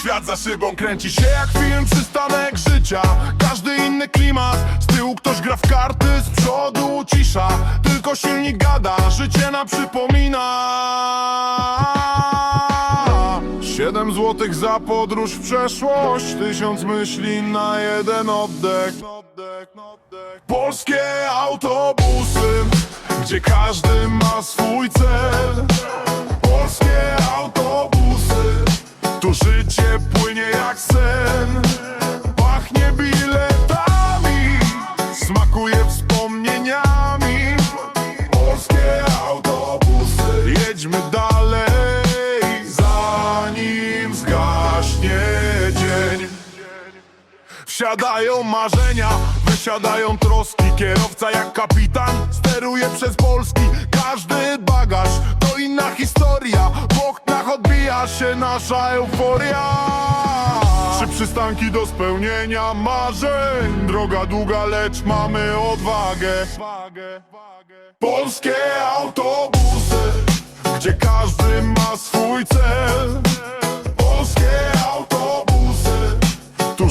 Świat za szybą kręci się jak film przystanek życia. Każdy inny klimat, z tyłu ktoś gra w karty, z przodu cisza. Tylko silnik gada, życie nam przypomina. Siedem złotych za podróż w przeszłość. Tysiąc myśli na jeden oddech. Polskie autobus gdzie każdy ma swój cel. Polskie autobusy Tu życie płynie jak sen. Pachnie biletami Smakuje wspomnieniami. Polskie autobusy Jedźmy dalej Zanim zgaśnie dzień. Wsiadają marzenia, wysiadają troski Kierowca jak kapitan przez Polski Każdy bagaż to inna historia. W oknach odbija się nasza euforia. Trzy przystanki do spełnienia marzeń. Droga długa, lecz mamy odwagę. Polskie autobusy Gdzie każdy ma swój cel. Polskie autobusy tu